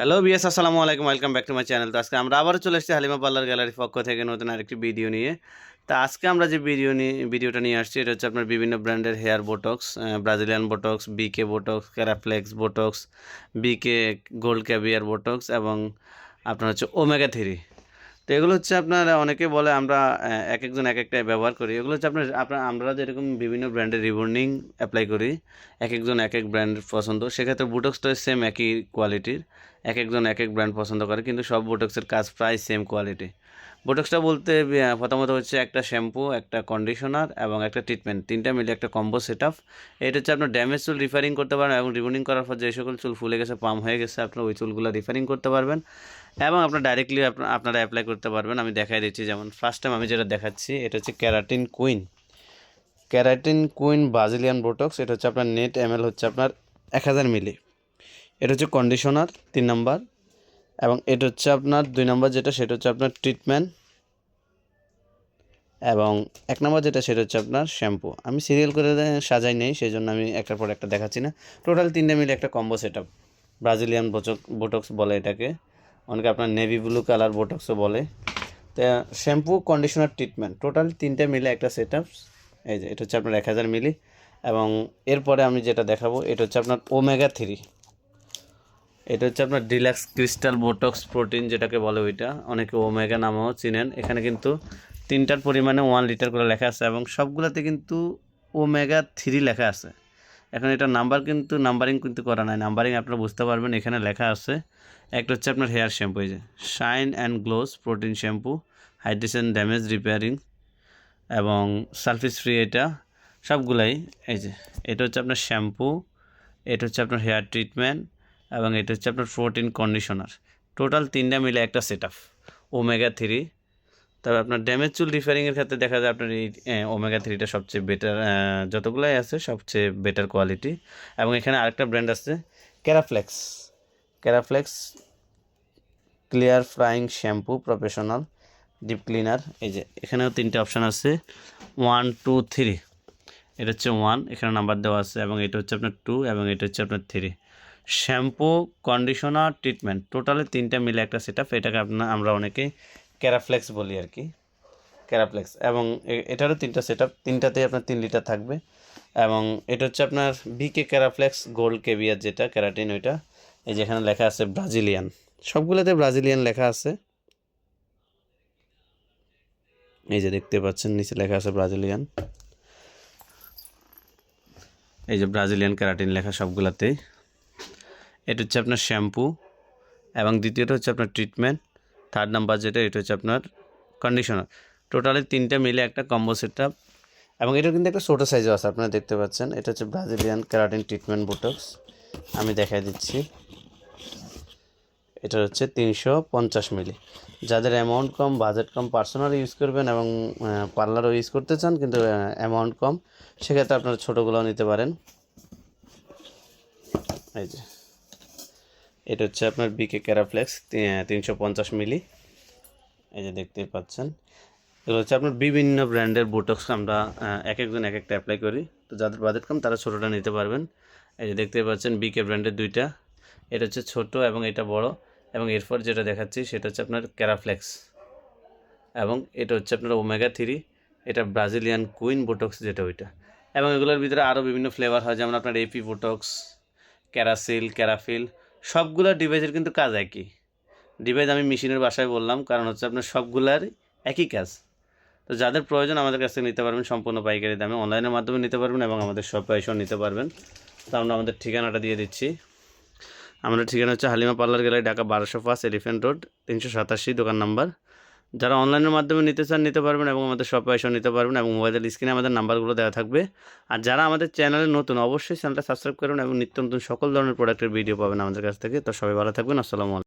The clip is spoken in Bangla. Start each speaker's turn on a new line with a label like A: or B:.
A: হ্যালো বিএস আসসালামু আলাইকুম welcome back to my channel তো আজকে আমরা আবারও চলে এসেছি হালিমা পার্লার গ্যালারির পক্ষ থেকে নতুন আরেকটি ভিডিও নিয়ে। তা আজকে আমরা যে ভিডিও নিয়ে ভিডিওটা নিয়ে আসছি, এটা হচ্ছে আপনার বিভিন্ন ব্র্যান্ডের hair botox Brazilian botox BK botox Keraflex botox BK gold caviar botox এবং আপনার হচ্ছে ওমেগা থ্রি তো এগুলো হচ্ছে আপনার অনেকে বলে আমরা এক একজন এক একটা ব্যবহার করি। এগুলো হচ্ছে আপনার আপনার আমরা যেরকম বিভিন্ন ব্র্যান্ডের রিবর্নিং অ্যাপ্লাই করি এক একজন এক এক ব্র্যান্ড পছন্দ। সেক্ষেত্রে বুটক্সটা সেম একই কোয়ালিটির এক একজন এক এক ব্র্যান্ড পছন্দ করে, কিন্তু সব বোটক্সের কাজ প্রায় সেম কোয়ালিটি বোটক্সটা বলতে প্রথমত হচ্ছে একটা শ্যাম্পু একটা কন্ডিশনার এবং একটা ট্রিটমেন্ট তিনটা মিলে একটা কম্বো সেট আপ এটা হচ্ছে আপনার ড্যামেজ চুল রিফারিং করতে পারেন এবং রিবন্ডিং করার পর যে সকল চুল ফুলে গেছে, পাম হয়ে গেছে, আপনার ওই চুলগুলো রিফারিং করতে পারবেন। এবং আপনার ডাইরেক্টলি আপনারা অ্যাপ্লাই করতে পারবেন। আমি দেখাই দিচ্ছি যেমন ফার্স্ট টাইম আমি যেটা দেখাচ্ছি, এটা হচ্ছে keratin queen keratin queen Brazilian botox এটা হচ্ছে আপনার নেট এম হচ্ছে আপনার এক হাজার মিলি এটা হচ্ছে কন্ডিশনার তিন নম্বর। এবং এটা হচ্ছে আপনার দুই নম্বর যেটা, সেটা হচ্ছে আপনার ট্রিটমেন্ট এবং এক নম্বর যেটা, সেটা হচ্ছে আপনার শ্যাম্পু আমি সিরিয়াল করে সাজাই নেই সেই জন্য আমি একটার পর একটা দেখাচ্ছি না। টোটাল তিনটে মিলে একটা কম্বো সেট আপ ব্রাজিলিয়ান বোচক বোটক্স বলে এটাকে। অনেকে আপনার নেভি ব্লু কালার বোটক্সও বলে। তো শ্যাম্পু কন্ডিশনার ট্রিটমেন্ট টোটাল তিনটে মিলে একটা সেট এই যে, এটা হচ্ছে আপনার এক হাজার মিলি এবং এরপরে আমি যেটা দেখাবো, এটা হচ্ছে আপনার ওমেগা থ্রি এটা হচ্ছে আপনার ডিলাক্স ক্রিস্টাল বোটক্স প্রোটিন যেটাকে বলে ওইটা। অনেকে ওমেগা নামেও চিনেন। এখানে কিন্তু তিনটার পরিমাণে ওয়ান লিটার করে লেখা আছে এবং সবগুলোতে কিন্তু ওমেগা থ্রি লেখা আছে। এখন এটা নাম্বার কিন্তু, নাম্বারিং কিন্তু করা নাই। নাম্বারিং আপনারা বুঝতে পারবেন, এখানে লেখা আছে। একটা হচ্ছে আপনার হেয়ার শ্যাম্পু, এই যে shine and gloss protein shampoo, hydration damage repairing এবং সালফিস ফ্রি এটা, সবগুলাই, এই যে। এটা হচ্ছে আপনার শ্যাম্পু, এটা হচ্ছে আপনার হেয়ার ট্রিটমেন্ট এবং এটা হচ্ছে আপনার প্রোটিন কন্ডিশনার। টোটাল তিনটা মিলে একটা সেট আপ ওমেগা থ্রি তবে আপনার ড্যামেজ চুল রিপেয়ারিংয়ের ক্ষেত্রে দেখা যায় আপনার এই ওমেগা থ্রিটা সবচেয়ে বেটার যতগুলোই আছে সবচেয়ে বেটার কোয়ালিটি এবং এখানে আরেকটা ব্র্যান্ড আছে Keraflex Keraflex clarifying shampoo professional deep cleaner এই যে, এখানেও তিনটে অপশান আছে ওয়ান টু থ্রি এটা হচ্ছে ওয়ান এখানে নাম্বার দেওয়া আছে, এবং এটা হচ্ছে আপনার টু এবং এটা হচ্ছে আপনার three shampoo conditioner treatment totally তিনটা মিলে একটা সেট আপ এটাকে আপনার আমরা অনেকে ক্যারাফ্লেক্স বলি আর কি। ক্যারাফ্লেক্স এবং এটারও তিনটা সেট আপ তিনটাতেই আপনার তিন লিটার থাকবে। এবং এটা হচ্ছে আপনার বিকে ক্যারাফ্লেক্স গোল্ড কেভিয়ার যেটা ক্যারাটিন ওইটা। এই যেখানে লেখা আছে ব্রাজিলিয়ান সবগুলোতে ব্রাজিলিয়ান লেখা আছে। এই যে দেখতে পাচ্ছেন, নিচে লেখা আছে ব্রাজিলিয়ান এই যে ব্রাজিলিয়ান ক্যারাটিন লেখা সবগুলাতেই। এটা হচ্ছে আপনার শ্যাম্পু এবং দ্বিতীয়টা হচ্ছে আপনার ট্রিটমেন্ট থার্ড নাম্বার যেটা, এটা হচ্ছে আপনার কন্ডিশনার টোটালি তিনটা মিলে একটা কম্বো সেট এবং এটা কিন্তু একটা ছোটো সাইজও আছে, আপনারা দেখতে পাচ্ছেন। এটা হচ্ছে ব্রাজিলিয়ান ক্যারাটিন ট্রিটমেন্ট বোটক্স আমি দেখাই দিচ্ছি। এটা হচ্ছে তিনশো পঞ্চাশ মিলি। যাদের অ্যামাউন্ট কম বাজেট কম পার্সোনাল ইউজ করবেন এবং পার্লারও ইউজ করতে চান, কিন্তু অ্যামাউন্ট কম, সেক্ষেত্রে আপনারা ছোটোগুলোও নিতে পারেন। এই যে। এটা হচ্ছে আপনার বিকে ক্যারাফ্লেক্স তিনশো পঞ্চাশ মিলি। এই যে দেখতেই পাচ্ছেন। এগুলো হচ্ছে আপনার বিভিন্ন ব্র্যান্ডের বোটক্স আমরা এক একজন এক একটা অ্যাপ্লাই করি। তো যাদের বাজেট কম, তারা ছোটোটা নিতে পারবেন। এই যে দেখতেই পাচ্ছেন বিকে ব্র্যান্ডের দুইটা। এটা হচ্ছে ছোট এবং এটা বড়। এবং এরপর যেটা দেখাচ্ছি, সেটা হচ্ছে আপনার ক্যারাফ্লেক্স এবং এটা হচ্ছে আপনার ওমেগা থ্রি এটা ব্রাজিলিয়ান কুইন বোটক্স যেটা ওইটা। এবং এগুলোর ভিতরে আরও বিভিন্ন ফ্লেভার হয়। যেমন আপনার এপি বোটক্স ক্যারাসিল ক্যারাফিল সবগুলো ডিভাইসের কিন্তু কাজ একই। ডিভাইস আমি মেশিনের বাসায় বললাম, কারণ হচ্ছে আপনার সবগুলার একই কাজ। তো যাদের প্রয়োজন আমাদের কাছ থেকে নিতে পারবেন, সম্পূর্ণ পাইকারি দামে অনলাইনের মাধ্যমে নিতে পারবেন এবং আমাদের সব পয়সাও নিতে পারবেন। তো আমরা আমাদের ঠিকানাটা দিয়ে দিচ্ছি। আমাদের ঠিকানা হচ্ছে হালিমা পার্লার গ্যালারি, ঢাকা বারোশো পাঁচ এলিফেন্ট রোড, তিনশো সাতাশি, দোকান নাম্বার যারা অনলাইনের মাধ্যমে নিতে চান নিতে পারবেন এবং আমাদের সব পয়সাও নিতে পারবেন এবং মোবাইলের স্ক্রিনে আমাদের নাম্বারগুলো দেওয়া থাকবে। আর যারা আমাদের চ্যানেলে নতুন, অবশ্যই চ্যানেলটা সাবস্ক্রাইব করবেন এবং নিত্য নতুন সকল ধরনের প্রোডাক্টের ভিডিও পাবেন আমাদের কাছ থেকে। তো সবাই ভালো থাকবেন, আসসালামু আলাইকুম।